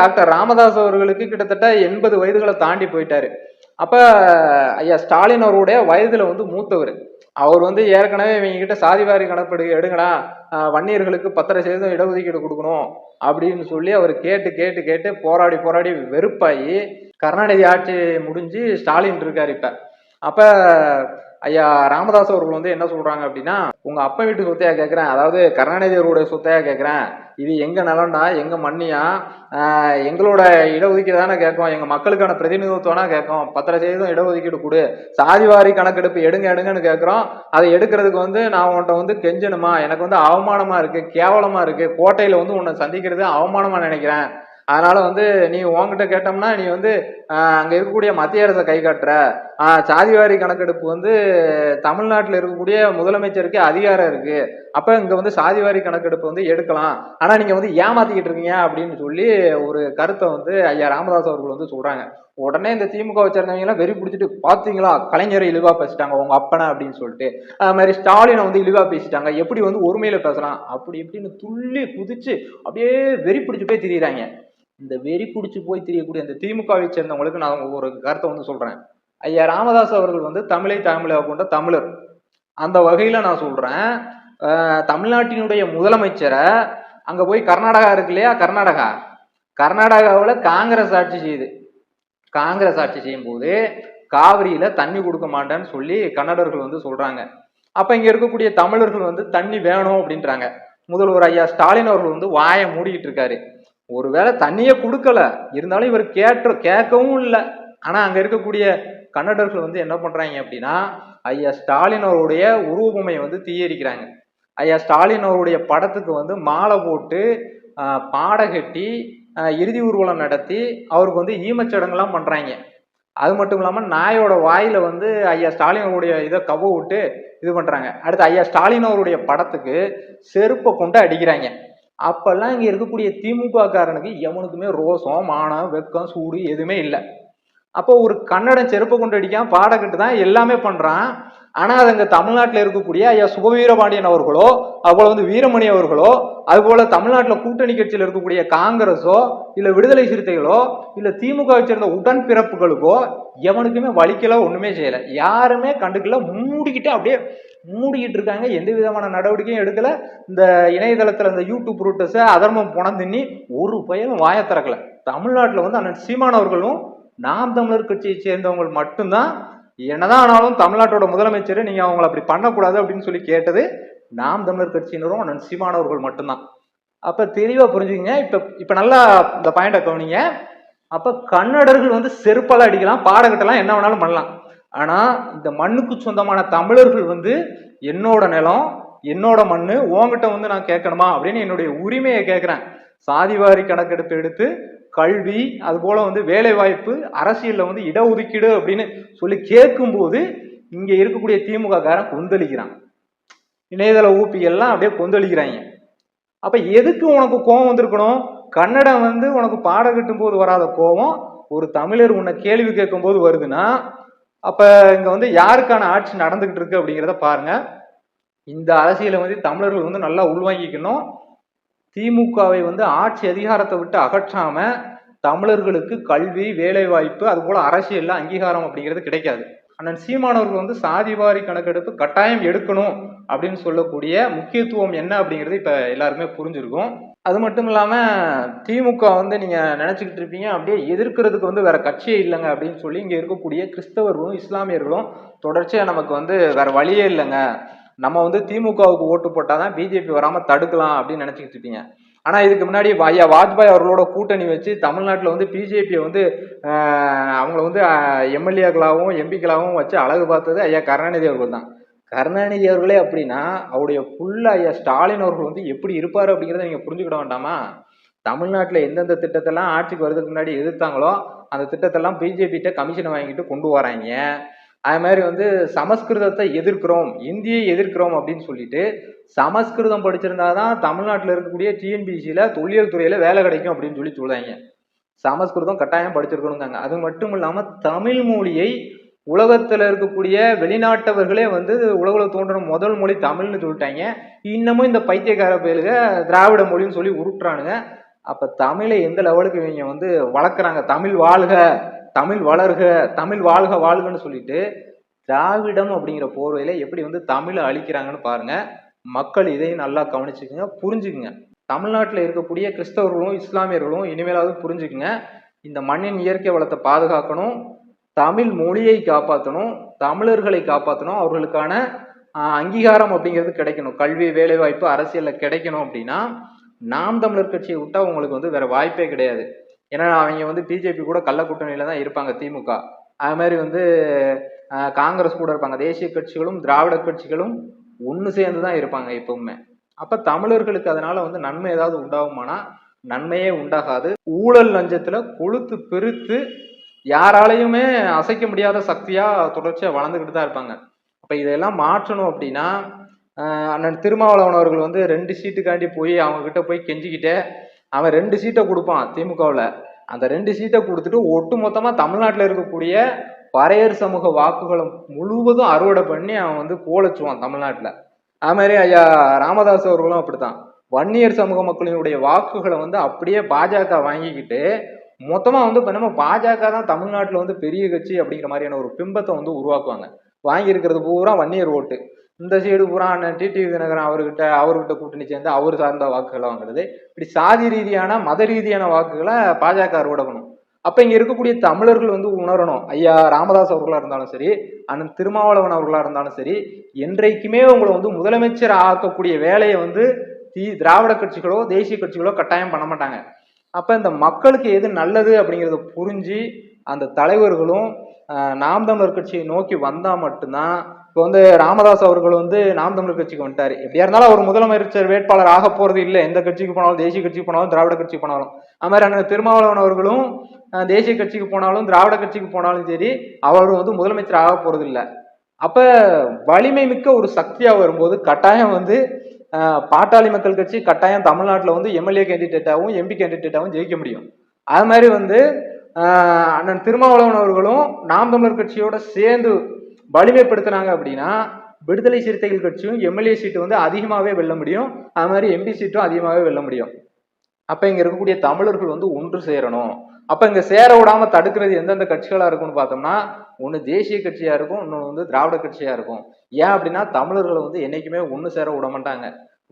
Doctor Ramadoss அவர்களுக்கு கிட்டத்தட்ட எண்பது வயதுகளை தாண்டி போயிட்டாரு. அப்ப ஐயா ஸ்டாலின் அவருடைய வயதுல வந்து மூத்தவர். அவர் வந்து ஏற்கனவே இவங்க கிட்ட சாதிவாரி கணக்கெடு எடுங்கடா வன்னியர்களுக்கு பத்தரை சதவீதம் இடஒதுக்கீடு கொடுக்கணும் அப்படின்னு சொல்லி அவர் கேட்டு கேட்டு கேட்டு போராடி போராடி வெறுப்பாகி கருணாநிதி ஆட்சி முடிஞ்சு ஸ்டாலின் இருக்கார் இப்ப. அப்ப ஐயா ராமதாஸ் அவர்கள் வந்து என்ன சொல்றாங்க அப்படின்னா உங்க அப்பா வீட்டு சொத்தையா கேட்கிறேன் அதாவது கருணாநிதியருடைய சொத்தையா கேட்கிறேன் இது எங்க நிலம்டா? எங்க மண்ணியா? எங்களோட இடஒதுக்கீடு தானே கேட்கும். எங்க மக்களுக்கான பிரதிநிதித்துவம்னா கேட்கும். பத்தரை சதவீதம் இடஒதுக்கீடு கொடு. சாதிவாரி கணக்கெடுப்பு எடுங்க எடுங்கன்னு கேட்குறோம். அதை எடுக்கிறதுக்கு வந்து நான் உன்கிட்ட வந்து கெஞ்சணுமா? எனக்கு வந்து அவமானமா இருக்கு கேவலமா இருக்கு. கோட்டையில வந்து உன்னை சந்திக்கிறது அவமானமா நினைக்கிறேன். அதனால வந்து நீ உங்ககிட்ட கேட்டோம்னா நீ வந்து அங்கே அங்க இருக்கக்கூடிய மத்திய அரசை கை காட்டுற. சாதிவாரி கணக்கெடுப்பு வந்து தமிழ்நாட்டில் இருக்கக்கூடிய முதலமைச்சருக்கு அதிகாரம் இருக்கு. அப்ப இங்க வந்து சாதிவாரி கணக்கெடுப்பு வந்து எடுக்கலாம். ஆனா நீங்க வந்து ஏமாத்திக்கிட்டு இருக்கீங்க அப்படின்னு சொல்லி ஒரு கருத்தை வந்து ஐயா ராமதாஸ் அவர்கள் வந்து சொல்றாங்க. உடனே இந்த திமுக வச்சிருந்தவங்க எல்லாம் வெறி பிடிச்சிட்டு பாத்தீங்களா? கலைஞரை இழிவா பேசிட்டாங்க உங்க அப்பனை அப்படின்னு சொல்லிட்டு. அது மாதிரி ஸ்டாலினை வந்து இழிவா பேசிட்டாங்க. எப்படி வந்து ஒருமையில பேசலாம்? அப்படி இப்படின்னு துள்ளி குதிச்சு அப்படியே வெறி பிடிச்சு போய் திரியிறாங்க. இந்த வெறி பிடிச்சி போய் தெரியக்கூடிய அந்த திமுகவை சேர்ந்தவங்களுக்கு நான் ஒரு கருத்தை வந்து சொல்றேன். ஐயா ராமதாஸ் அவர்கள் வந்து தமிழை தமிழாக கொண்ட தமிழர். அந்த வகையில நான் சொல்றேன். தமிழ்நாட்டினுடைய முதலமைச்சரை அங்க போய் கர்நாடகா இருக்கு இல்லையா? கர்நாடகா. கர்நாடகாவில் காங்கிரஸ் ஆட்சி செய்யுது காங்கிரஸ் ஆட்சி செய்யும் போது காவிரியில தண்ணி கொடுக்க மாட்டேன்னு சொல்லி கன்னடர்கள் வந்து சொல்றாங்க. அப்ப இங்க இருக்கக்கூடிய தமிழர்கள் வந்து தண்ணி வேணும் அப்படின்றாங்க. முதல்வர் ஐயா ஸ்டாலின் அவர்கள் வந்து வாயை மூடிக்கிட்டு இருக்காரு. ஒருவேளை தண்ணியே கொடுக்கல. இருந்தாலும் இவர் கேட்ட கேட்கவும் இல்லை. ஆனால் அங்கே இருக்கக்கூடிய கன்னடர்கள் வந்து என்ன பண்ணுறாங்க அப்படின்னா ஐயா ஸ்டாலின் அவருடைய உருவபொம்மையை வந்து தீயரிக்கிறாங்க. ஐயா ஸ்டாலின் அவருடைய படத்துக்கு வந்து மாலை போட்டு ஆஹ், பாடை கட்டி இறுதி ஊர்வலம் நடத்தி அவருக்கு வந்து ஈமச்சடங்குலாம் பண்ணுறாங்க அது மட்டும் இல்லாமல் நாயோட வாயில் வந்து ஐயா ஸ்டாலின் அவருடைய இதை கவ விட்டு இது பண்ணுறாங்க அடுத்து ஐயா ஸ்டாலின் அவருடைய படத்துக்கு செருப்பை கொண்டு அடிக்கிறாங்க. அப்பெல்லாம் இங்க இருக்கக்கூடிய திமுக காரனுக்கு எவனுக்குமே ரோசம் மானம் வெக்கம் சூடு எதுவுமே இல்லை. அப்போ ஒரு கன்னடம் செருப்பு கொண்டு அடிக்காம பாடக்கட்டு தான் எல்லாமே பண்றான். ஆனா அது அங்க தமிழ்நாட்டில் இருக்கக்கூடிய ஐயா சுகவீரபாண்டியன் அவர்களோ அதுபோல வந்து வீரமணி அவர்களோ அதுபோல தமிழ்நாட்டில் கூட்டணி கட்சியில் இருக்கக்கூடிய காங்கிரஸோ இல்ல விடுதலை சிறுத்தைகளோ இல்ல திமுக சேர்ந்த உடன்பிறப்புகளுக்கோ எவனுக்குமே வலிக்கல ஒண்ணுமே செய்யல. யாருமே கண்டுக்கல மூடிக்கிட்டு அப்படியே மூடிக்கிட்டு இருக்காங்க. எந்த விதமான நடவடிக்கையும் எடுக்கல. இந்த இணையதளத்துல இந்த யூடியூப் ரூட்டஸ அதர்மம் புணம் தின்னி ஒரு பயனும் வாயை திறக்கல. தமிழ்நாட்டில் வந்து அண்ணன் சீமானவர்களும் நாம் தமிழர் கட்சியை சேர்ந்தவங்க மட்டும்தான் என்னதான் ஆனாலும் தமிழ்நாட்டோட முதலமைச்சர் நீங்க அவங்கள அப்படி பண்ணக்கூடாது அப்படின்னு சொல்லி கேட்டது நாம் தமிழர் கட்சியினரும் அண்ணன் சீமானவர்கள் மட்டும்தான். அப்ப தெளிவா புரிஞ்சுக்கங்க. இப்ப இப்ப நல்லா இந்த பாயிண்ட கவனிங்க. அப்ப கன்னடர்கள் வந்து செருப்பால அடிக்கலாம் பாடகட்டெல்லாம் என்ன வேணாலும் பண்ணலாம். ஆனா இந்த மண்ணுக்கு சொந்தமான தமிழர்கள் வந்து என்னோட நிலம் என்னோட மண்ணு உங்ககிட்ட வந்து நான் கேட்கணுமா அப்படின்னு என்னுடைய உரிமையை கேட்கிறேன். சாதிவாரி கணக்கெடுப்பு எடுத்து கல்வி அதுபோல் வந்து வேலைவாய்ப்பு அரசியலில் வந்து இடஒதுக்கீடு அப்படின்னு சொல்லி கேட்கும்போது இங்கே இருக்கக்கூடிய திமுக காரன் கொந்தளிக்கிறான். இணையதள ஊப்பிகள்லாம் அப்படியே கொந்தளிக்கிறாங்க. அப்போ எதுக்கு உனக்கு கோபம் வந்திருக்கணும்? கன்னடம் வந்து உனக்கு பாட கட்டும் போது வராத கோபம் ஒரு தமிழர் உன்னை கேள்வி கேட்கும் போது வருதுன்னா அப்போ இங்கே வந்து யாருக்கான ஆட்சி நடந்துகிட்டு இருக்கு அப்படிங்கிறத பாருங்க. இந்த அரசியலை வந்து தமிழர்கள் வந்து நல்லா உள்வாங்கிக்கணும். திமுகவை வந்து ஆட்சி அதிகாரத்தை விட்டு அகற்றாம தமிழர்களுக்கு கல்வி வேலைவாய்ப்பு அது போல அரசியல்ல அங்கீகாரம் அப்படிங்கிறது கிடைக்காது. அண்ணன் சீமானவர்கள் வந்து சாதிவாரி கணக்கெடுப்பு கட்டாயம் எடுக்கணும் அப்படின்னு சொல்லக்கூடிய முக்கியத்துவம் என்ன அப்படிங்கிறது இப்ப எல்லாருமே புரிஞ்சிருக்கும். அது மட்டும் இல்லாம திமுக வந்து நீங்க நினைச்சுக்கிட்டு இருப்பீங்க அப்படியே எதிர்க்கிறதுக்கு வந்து வேற கட்சியே இல்லைங்க அப்படின்னு சொல்லி இங்க இருக்கக்கூடிய கிறிஸ்தவர்களும் இஸ்லாமியர்களும் தொடர்ச்சியா நமக்கு வந்து வேற வழியே இல்லைங்க. நம்ம வந்து திமுகவுக்கு ஓட்டு போட்டால் தான் பிஜேபி வராமல் தடுக்கலாம் அப்படின்னு நினச்சிக்கிட்டு இருப்பீங்க. ஆனால் இதுக்கு முன்னாடி ஐயா வாஜ்பாய் அவர்களோட கூட்டணி வச்சு தமிழ்நாட்டில் வந்து பிஜேபியை வந்து அவங்கள வந்து எம்எல்ஏக்களாகவும் எம்பிக்களாகவும் வச்சு அழகு பார்த்தது ஐயா கருணாநிதி அவர்கள் தான். கருணாநிதி அவர்களே அப்படின்னா அவருடைய புள்ள ஐயா ஸ்டாலின் அவர்கள் வந்து எப்படி இருப்பார் அப்படிங்கிறத நீங்கள் புரிஞ்சுக்கிட வேண்டாமா? தமிழ்நாட்டில் எந்தெந்த திட்டத்தெல்லாம் ஆட்சிக்கு வர்றதுக்கு முன்னாடி எதிர்த்தாங்களோ அந்த திட்டத்தெல்லாம் பிஜேபிகிட்ட கமிஷனை வாங்கிட்டு கொண்டு வராங்க. அது மாதிரி வந்து சமஸ்கிருதத்தை எதிர்க்கிறோம் இந்தியை எதிர்க்கிறோம் அப்படின்னு சொல்லிட்டு சமஸ்கிருதம் படிச்சிருந்தா தான் தமிழ்நாட்டில் இருக்கக்கூடிய டிஎன்பிசியில் தொழில் துறையில் வேலை கிடைக்கும் அப்படின்னு சொல்லி சொல்கிறாங்க சமஸ்கிருதம் கட்டாயம் படிச்சிருக்கணுங்காங்க அது மட்டும் இல்லாமல் தமிழ் மொழியை உலகத்தில் இருக்கக்கூடிய வெளிநாட்டவர்களே வந்து உலகில் தோன்றின முதல் மொழி தமிழ்னு சொல்லிட்டாங்க. இன்னமும் இந்த பைத்தியக்கார பயிலுக திராவிட மொழின்னு சொல்லி உருட்டுறானுங்க. அப்போ தமிழை எந்த லெவலுக்கு இவங்க வந்து வளர்க்குறாங்க? தமிழ் வாழ்க. தமிழ் வளர்க தமிழ் வாழ்க வாழ்கன்னு சொல்லிட்டு திராவிடம் அப்படிங்கிற போர்வையில எப்படி வந்து தமிழை அழிக்கிறாங்கன்னு பாருங்க. மக்கள் இதையும் நல்லா கவனிச்சுக்குங்க புரிஞ்சுக்குங்க. தமிழ்நாட்டில் இருக்கக்கூடிய கிறிஸ்தவர்களும் இஸ்லாமியர்களும் இனிமேலாவது புரிஞ்சுக்குங்க. இந்த மண்ணின் இயற்கை வளத்தை பாதுகாக்கணும் தமிழ் மொழியை காப்பாற்றணும் தமிழர்களை காப்பாற்றணும் அவர்களுக்கான அங்கீகாரம் அப்படிங்கிறது கிடைக்கணும். கல்வி வேலைவாய்ப்பு அரசியலில் கிடைக்கணும் அப்படின்னா நாம் தமிழர் கட்சியை விட்டா உங்களுக்கு வந்து வேற வாய்ப்பே கிடையாது. ஏன்னா அவங்க வந்து பிஜேபி கூட கள்ள கூட்டணியில தான் இருப்பாங்க திமுக. அது மாதிரி வந்து காங்கிரஸ் கூட இருப்பாங்க. தேசிய கட்சிகளும் திராவிட கட்சிகளும் ஒன்று சேர்ந்து தான் இருப்பாங்க எப்பவுமே. அப்போ தமிழர்களுக்கு அதனால வந்து நன்மை ஏதாவது உண்டாகுமானா நன்மையே உண்டாகாது. ஊழல் லஞ்சத்தில் கொளுத்து பெருத்து யாராலையுமே அசைக்க முடியாத சக்தியாக தொடர்ச்சியாக வளர்ந்துக்கிட்டு தான் இருப்பாங்க. அப்போ இதெல்லாம் மாற்றணும் அப்படின்னா அண்ணன் திருமாவளவன் அவர்கள் வந்து ரெண்டு சீட்டுக்காண்டி போய் அவங்க கிட்ட போய் கெஞ்சிக்கிட்டே அவன் ரெண்டு சீட்டை கொடுப்பான் திமுகவில். அந்த ரெண்டு சீட்டை கொடுத்துட்டு ஒட்டு மொத்தமாக தமிழ்நாட்டில் இருக்கக்கூடிய பறையர் சமூக வாக்குகளை முழுவதும் அறுவடை பண்ணி அவன் வந்து கோலச்சுவான் தமிழ்நாட்டில். அது மாதிரி ஐயா ராமதாஸ் அவர்களும் அப்படித்தான். வன்னியர் சமூக மக்களினுடைய வாக்குகளை வந்து அப்படியே பாஜக வாங்கிக்கிட்டு மொத்தமாக வந்து இப்போ நம்ம பாஜக தான் தமிழ்நாட்டில் வந்து பெரிய கட்சி அப்படிங்கிற மாதிரியான ஒரு பிம்பத்தை வந்து உருவாக்குவாங்க. வாங்கியிருக்கிறது பூரா வன்னியர் ஓட்டு. இந்த சைடு பூரா அண்ணன் டிடிவி தினகரன் அவர்கிட்ட அவர்கிட்ட கூட்டணி சேர்ந்து அவர் சார்ந்த வாக்குகளை வாங்குறது. இப்படி சாதி ரீதியான மத ரீதியான வாக்குகளை பாஜக அறுவடைக்கணும் அப்ப இங்க இருக்கக்கூடிய தமிழர்கள் வந்து உணரணும். ஐயா ராமதாஸ் அவர்களா இருந்தாலும் சரி அண்ணன் திருமாவளவன் அவர்களா இருந்தாலும் சரி என்றைக்குமே உங்களை வந்து முதலமைச்சர் ஆக்கக்கூடிய வேலையை வந்து தி திராவிட கட்சிகளோ தேசிய கட்சிகளோ கட்டாயம் பண்ண மாட்டாங்க. அப்ப இந்த மக்களுக்கு எது நல்லது அப்படிங்கிறத புரிஞ்சு அந்த தலைவர்களும் நாம் தமிழர் கட்சியை நோக்கி வந்தா மட்டும்தான் இப்போ வந்து ராமதாஸ் அவர்கள் வந்து நாம் தமிழர் கட்சிக்கு வந்துட்டார். எப்படியா இருந்தாலும் அவர் முதலமைச்சர் வேட்பாளர் ஆக போறது இல்லை. எந்த கட்சிக்கு போனாலும் தேசிய கட்சிக்கு போனாலும் திராவிட கட்சிக்கு போனாலும். அது மாதிரி அண்ணன் திருமாவளவன் அவர்களும் தேசிய கட்சிக்கு போனாலும் திராவிட கட்சிக்கு போனாலும் சரி அவர் வந்து முதலமைச்சர் ஆக போறது இல்லை. அப்ப வலிமை மிக்க ஒரு சக்தியா வரும்போது கட்டாயம் வந்து பாட்டாளி மக்கள் கட்சி கட்டாயம் தமிழ்நாட்டில் வந்து எம்எல்ஏ கேண்டிடேட்டாகவும் எம்பி கேண்டிடேட்டாகவும் ஜெயிக்க முடியும். அது மாதிரி வந்து அண்ணன் திருமாவளவன் அவர்களும் நாம் தமிழர் கட்சியோட சேர்ந்து வலிமைப்படுத்தினாங்க அப்படின்னா விடுதலை சிறுத்தைகள் கட்சியும் எம்எல்ஏ சீட்டு வந்து அதிகமாகவே வெல்ல முடியும். அது மாதிரி எம்பி சீட்டும் அதிகமாகவே வெல்ல முடியும். அப்போ இங்கே இருக்கக்கூடிய தமிழர்கள் வந்து ஒன்று சேரணும். அப்போ இங்கே சேர விடாமல் தடுக்கிறது எந்தெந்த கட்சிகளாக இருக்கும்னு பார்த்தோம்னா ஒன்று தேசிய கட்சியாக இருக்கும் இன்னொன்று வந்து திராவிட கட்சியாக இருக்கும். ஏன் அப்படின்னா தமிழர்களை வந்து என்றைக்குமே ஒன்று சேர விட மாட்டாங்க.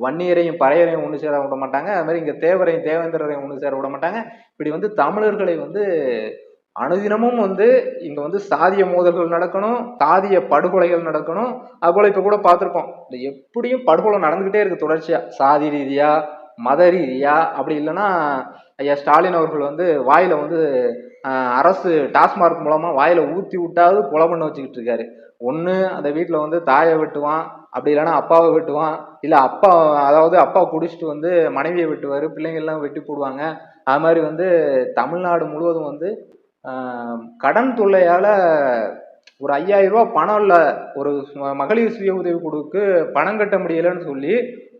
வன்னியரையும் பறையரையும் ஒன்று சேர விட மாட்டாங்க. அது மாதிரி இங்கே தேவரையும் தேவேந்திரரையும் ஒன்று சேர விட மாட்டாங்க. இப்படி வந்து தமிழர்களை வந்து அனுதினமும் வந்து இங்க வந்து சாதிய மோதல்கள் நடக்கணும் சாதிய படுகொலைகள் நடக்கணும். அதுபோல இப்ப கூட பார்த்துருப்போம். இந்த எப்படியும் படுகொலை நடந்துகிட்டே இருக்கு தொடர்ச்சியா. சாதி ரீதியா மத ரீதியா அப்படி இல்லைன்னா ஐயா ஸ்டாலின் அவர்கள் வந்து வாயில வந்து அரசு டாஸ்மார்க் மூலமா வாயில ஊத்தி விட்டாவது கொலை பண்ண வச்சுக்கிட்டு இருக்காரு. ஒன்று அந்த வீட்டில் வந்து தாயை வெட்டுவான். அப்படி இல்லைன்னா அப்பாவை வெட்டுவான். இல்லை அப்பா அதாவது அப்பா குடிச்சிட்டு வந்து மனைவியை வெட்டுவார். பிள்ளைங்கள்லாம் வெட்டி போடுவாங்க. அது மாதிரி வந்து தமிழ்நாடு முழுவதும் வந்து கடன் தொல்லையால் ஒரு ஐயாயிரம் ரூபா பணம் இல்லை ஒரு மகளிர் சுய உதவி குழுவுக்கு பணம் கட்ட முடியலன்னு சொல்லி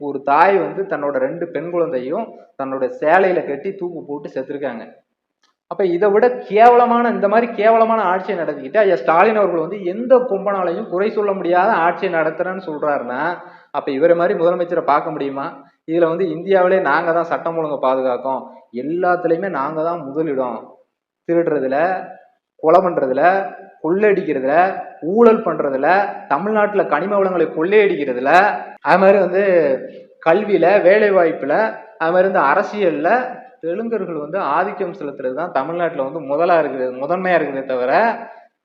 ஒரு தாய் வந்து தன்னோட ரெண்டு பெண் குழந்தையும் தன்னோட சேலையில கட்டி தூக்கு போட்டு செத்துருக்காங்க. அப்ப இதை விட கேவலமான இந்த மாதிரி கேவலமான ஆட்சியை நடத்திக்கிட்டு ஐயா ஸ்டாலின் அவர்கள் வந்து எந்த கும்பனாலையும் குறை சொல்ல முடியாத ஆட்சியை நடத்துறேன்னு சொல்றாருன்னா அப்ப இவரை மாதிரி முதலமைச்சரை பார்க்க முடியுமா? இதுல வந்து இந்தியாவிலே நாங்க தான் சட்டம் ஒழுங்கை பாதுகாக்கோம். எல்லாத்துலயுமே நாங்க தான் முதலிடம். திருடுறதுல கொலை பண்றதுல கொள்ளையடிக்கிறதுல ஊழல் பண்றதுல தமிழ்நாட்டில் கனிம வளங்களை கொள்ளையடிக்கிறதுல அது மாதிரி வந்து கல்வியில வேலை வாய்ப்புல அது மாதிரி வந்து அரசியல்ல தெலுங்கர்கள் வந்து ஆதிக்கம் செலுத்துறது தான் தமிழ்நாட்டில் வந்து முதலா இருக்குது முதன்மையா இருக்குதே தவிர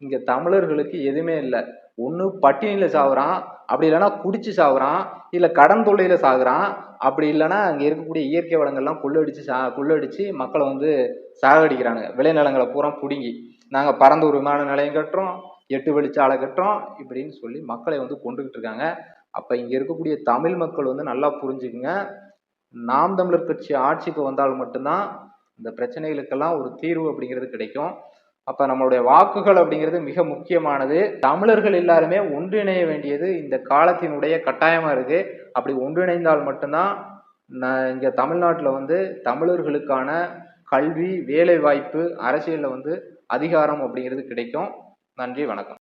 இங்க தமிழர்களுக்கு எதுவுமே இல்லை. ஒன்று பட்டினியில் சாகுறான் அப்படி இல்லைன்னா குடிச்சு சாகுறான் இல்லை கடன் தொல்லையில் சாகுறான் அப்படி இல்லைன்னா அங்கே இருக்கக்கூடிய இயற்கை வளங்கள்லாம் கொள்ளடிச்சு சா கொள்ளடிச்சு மக்களை வந்து சாகடிக்கிறானுங்க. விளைநிலங்களை பூரா பிடுங்கி. நாங்கள் நாங்க ஒரு விமான நிலையம் கட்டுறோம் எட்டு வெளிச்சாலை கட்டுறோம் இப்படின்னு சொல்லி மக்களை வந்து கொண்டுகிட்டு இருக்காங்க. அப்போ இங்கே இருக்கக்கூடிய தமிழ் மக்கள் வந்து நல்லா புரிஞ்சுக்குங்க. நாம் தமிழர் கட்சி ஆட்சிக்கு வந்தால் மட்டும்தான் இந்த பிரச்சனைகளுக்கெல்லாம் ஒரு தீர்வு அப்படிங்கிறது கிடைக்கும். அப்ப நம்மளுடைய வாக்குகள் அப்படிங்கிறது மிக முக்கியமானது. தமிழர்கள் எல்லாருமே ஒன்றிணைய வேண்டியது இந்த காலத்தினுடைய கட்டாயமா இருக்கு. அப்படி ஒன்றிணைந்தால் மட்டும்தான் இங்க தமிழ்நாட்டுல வந்து தமிழர்களுக்கான கல்வி வேலை வாய்ப்பு அரசியல்ல வந்து அதிகாரம் அப்படிங்கிறது கிடைக்கும். நன்றி வணக்கம்.